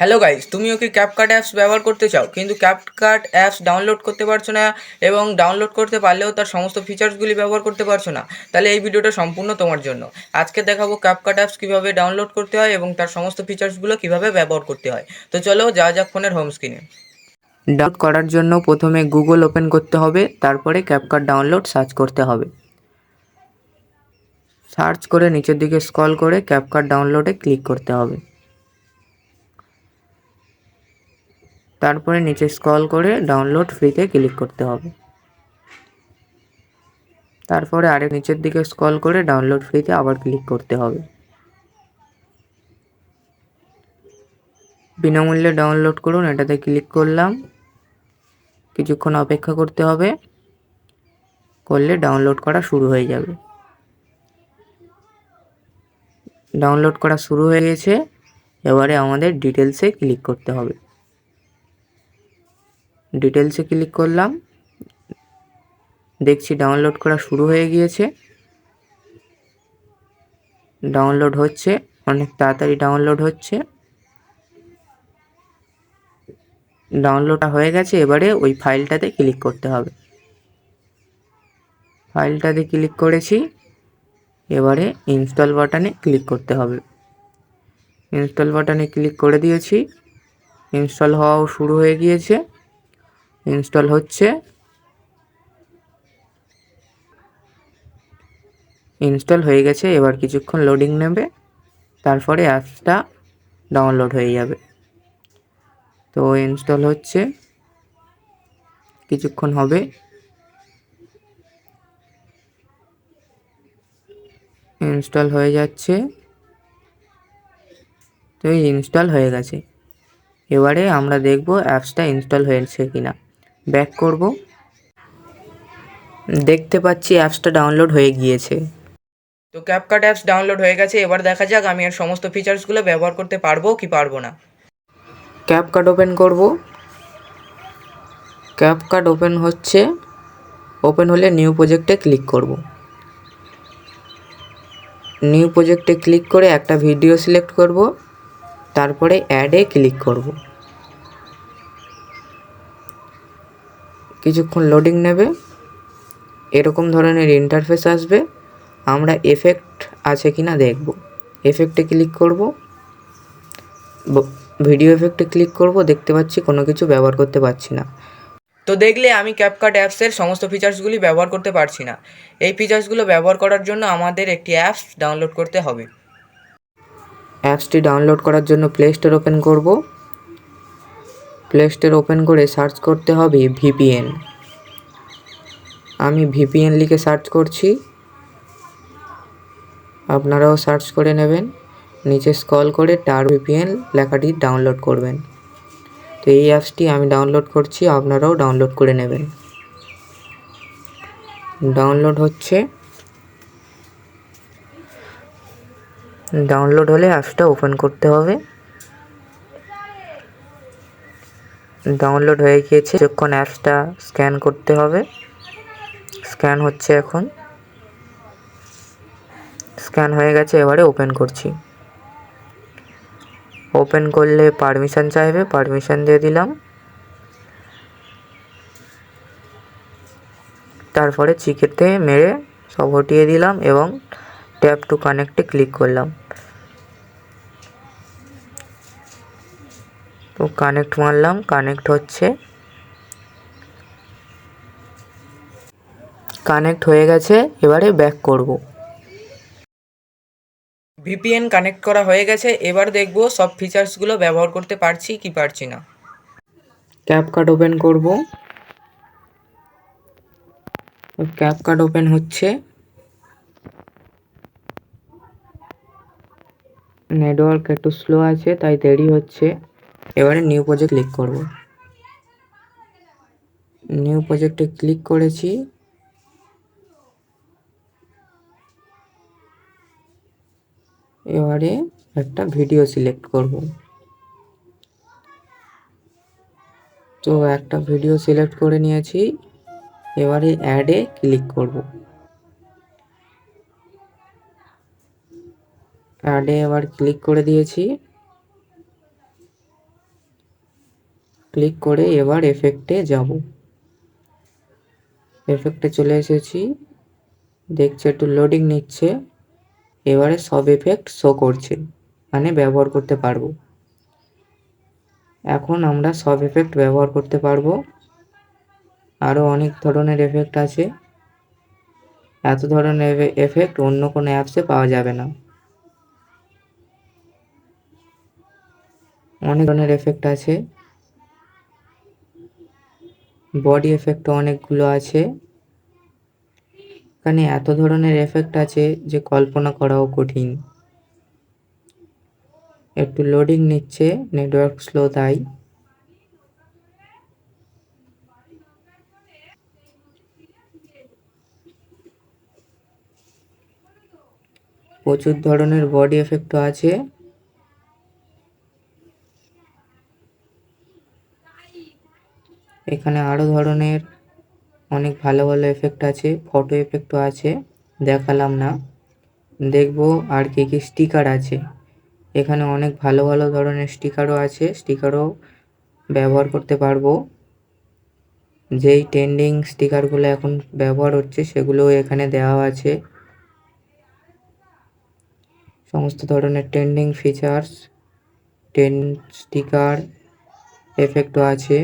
Hello guys তুমিও কি CapCut apps ব্যবহার করতে চাও? কিন্তু ক্যাপকাট অ্যাপস ডাউনলোড করতে পারছ না এবং ডাউনলোড করতে পারলেও তার সমস্ত ফিচার্সগুলি ব্যবহার করতে পারছ না, তাহলে এই ভিডিওটা সম্পূর্ণ তোমার জন্য। আজকে দেখাবো ক্যাপকাট অ্যাপস কীভাবে ডাউনলোড করতে হয় এবং তার সমস্ত ফিচার্সগুলো কীভাবে ব্যবহার করতে হয়। তো চলো যা যাক ফোনের হোম স্ক্রিনে ডাউনলোড করার জন্য প্রথমে গুগল ওপেন করতে হবে, তারপরে ক্যাপকাট ডাউনলোড সার্চ করতে হবে। সার্চ করে নিচের দিকে স্ক্রল করে ক্যাপকাট ডাউনলোডে ক্লিক করতে হবে। তারপরে নিচে স্ক্রল করে ডাউনলোড ফ্রিতে ক্লিক করতে হবে। তারপরে আরেক নিচের দিকে স্ক্রল করে ডাউনলোড ফ্রিতে আবার ক্লিক করতে হবে। বিনামূল্যে ডাউনলোড করুন, এটাতে ক্লিক করলাম। কিছুক্ষণ অপেক্ষা করতে হবে, করলে ডাউনলোড করা শুরু হয়ে যাবে। ডাউনলোড করা শুরু হয়ে গেছে, এবারে আমাদের ডিটেলসে ক্লিক করতে হবে। ডিটেলসে ক্লিক করলাম। দেখছি ডাউনলোড করা শুরু হয়ে গিয়েছে। ডাউনলোড হচ্ছে, অনেক তাড়াতাড়ি ডাউনলোড হচ্ছে। ডাউনলোডটা হয়ে গেছে, এবারে ওই ফাইলটাতে ক্লিক করতে হবে। ফাইলটাতে ক্লিক করেছি, এবারে ইনস্টল বাটনে ক্লিক করতে হবে। ইনস্টল বাটনে ক্লিক করে দিয়েছি। ইনস্টল হওয়াও শুরু হয়ে গিয়েছে। ইনস্টল হচ্ছে। ইনস্টল হয়ে গেছে, এবার কিছুক্ষণ লোডিং নেবে, তারপরে অ্যাপসটা ডাউনলোড হয়ে যাবে। তো ইনস্টল হচ্ছে, কিছুক্ষণ হবে। ইনস্টল হয়ে যাচ্ছে। তো ইনস্টল হয়ে গেছে। এবারে আমরা দেখব অ্যাপসটা ইনস্টল হয়েছে কিনা। ব্যাক করব। দেখতে পাচ্ছি অ্যাপসটা ডাউনলোড হয়ে গিয়েছে। তো ক্যাপকাট অ্যাপস ডাউনলোড হয়ে গেছে এবার দেখা যাক আমি এর সমস্ত ফিচার্সগুলো ব্যবহার করতে পারব কি পারব না। ক্যাপকাট ওপেন করব। ক্যাপকাট ওপেন হচ্ছে ওপেন হলে নিউ প্রজেক্টে ক্লিক করব। নিউ প্রজেক্টে ক্লিক করে একটা ভিডিও সিলেক্ট করব তারপরে অ্যাডে ক্লিক করব। কিছুক্ষণ লোডিং নেবে। এরকম ধরনের ইন্টারফেস আসবে। আমরা এফেক্ট আছে কি না দেখব এফেক্টে ক্লিক করব। ভিডিও এফেক্টে ক্লিক করব। দেখতে পাচ্ছি কোনো কিছু ব্যবহার করতে পারছি না। তো দেখলে আমি ক্যাপকাট অ্যাপসের সমস্ত ফিচার্সগুলি ব্যবহার করতে পারছি না। এই ফিচার্সগুলো ব্যবহার করার জন্য আমাদের একটি অ্যাপস ডাউনলোড করতে হবে। অ্যাপসটি ডাউনলোড করার জন্য প্লে স্টোর ওপেন করব। প্লে স্টোর ওপেন করে সার্চ করতে হবে ভিপিএন আমি ভিপিএন লিখে সার্চ করছি। আপনারাও সার্চ করে নেবেন। নিচে স্ক্রল করে টার ভিপিএন লেখাটি ডাউনলোড করবেন। তো এই অ্যাপসটি আমি ডাউনলোড করছি, আপনারাও ডাউনলোড করে নেবেন। ডাউনলোড হচ্ছে। ডাউনলোড হলে অ্যাপসটা ওপেন করতে হবে। ডাউনলোড হয়ে গিয়েছে। যখন অ্যাপসটা স্ক্যান করতে হবে। স্ক্যান হচ্ছে এখন। স্ক্যান হয়ে গেছে, এবারে ওপেন করছি। ওপেন করলে পারমিশন চাইবে পারমিশন দিয়ে দিলাম। তারপরে চিকেতে মেরে সব হটিয়ে দিলাম এবং ট্যাপ টু কানেক্টে ক্লিক করলাম। তো কানেক্ট মারলাম কানেক্ট হচ্ছে। কানেক্ট হয়ে গেছে এবারে ব্যাক করব। ভিপিএন কানেক্ট করা হয়ে গেছে এবার দেখব সব ফিচার্সগুলো ব্যবহার করতে পারছি কি পারছি না। ক্যাপকাট ওপেন করব। ক্যাপকাট ওপেন হচ্ছে। নেটওয়ার্ক একটু স্লো আছে তাই দেরি হচ্ছে। এবারে নিউ প্রজেক্ট ক্লিক করব। নিউ প্রজেক্টে ক্লিক করেছি। এবারে একটা ভিডিও সিলেক্ট করব। তো একটা ভিডিও সিলেক্ট করে নিয়েছি। এবারে অ্যাডে ক্লিক করব। অ্যাডে এবার ক্লিক করে দিয়েছি। ক্লিক করে এবার এফেক্টে যাব। এফেক্টে চলে এসেছি। দেখছি একটু লোডিং নিচ্ছে। এবারে সব এফেক্ট শো করছে। মানে ব্যবহার করতে পারব। এখন আমরা সব এফেক্ট ব্যবহার করতে পারব। আরও অনেক ধরনের এফেক্ট আছে। এত ধরনের এফেক্ট অন্য কোনো অ্যাপসে পাওয়া যাবে না। অনেক ধরনের এফেক্ট আছে। বডি এফেক্ট অনেকগুলো আছে। এখানে এত ধরনের এফেক্ট আছে যে কল্পনা করাও কঠিন। একটু লোডিং নিচ্ছে নেটওয়ার্ক স্লো তাই। প্রচুর ধরনের বডি এফেক্টও আছে। এখানে আরও ধরনের অনেক ভালো ভালো এফেক্ট আছে ফটো এফেক্টও আছে, দেখালাম না। দেখব আর কি কি স্টিকার আছে। এখানে অনেক ভালো ভালো ধরনের স্টিকারও আছে স্টিকারও ব্যবহার করতে পারব। যেই ট্রেন্ডিং স্টিকারগুলো এখন ব্যবহার হচ্ছে, সেগুলো এখানে দেওয়া আছে। সমস্ত ধরনের ট্রেন্ডিং ফিচার্স টেন স্টিকার এফেক্টও আছে।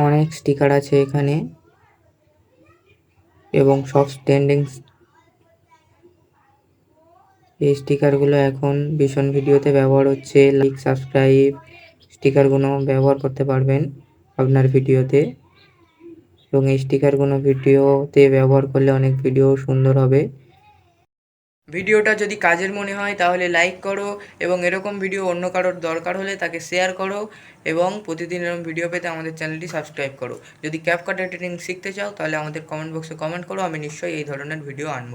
অনেক স্টিকার আছে এখানে। এবং সব ট্রেন্ডিং এই স্টিকারগুলো এখন ভীষণ ভিডিওতে ব্যবহার হচ্ছে। লাইক সাবস্ক্রাইব স্টিকারগুলো ব্যবহার করতে পারবেন আপনার ভিডিওতে এবং এই স্টিকারগুলো ভিডিওতে ব্যবহার করলে অনেক ভিডিও সুন্দর হবে। ভিডিওটা যদি কাজের মনে হয় তাহলে লাইক করো এবং এরকম ভিডিও অন্য কারোর দরকার হলে তাকে শেয়ার করো এবং প্রতিদিন এরকম ভিডিও পেতে আমাদের চ্যানেলটি সাবস্ক্রাইব করো। যদি ক্যাপকাট এডিটিং শিখতে চাও তাহলে আমাদের কমেন্ট বক্সে কমেন্ট করো, আমি নিশ্চয়ই এই ধরনের ভিডিও আনব।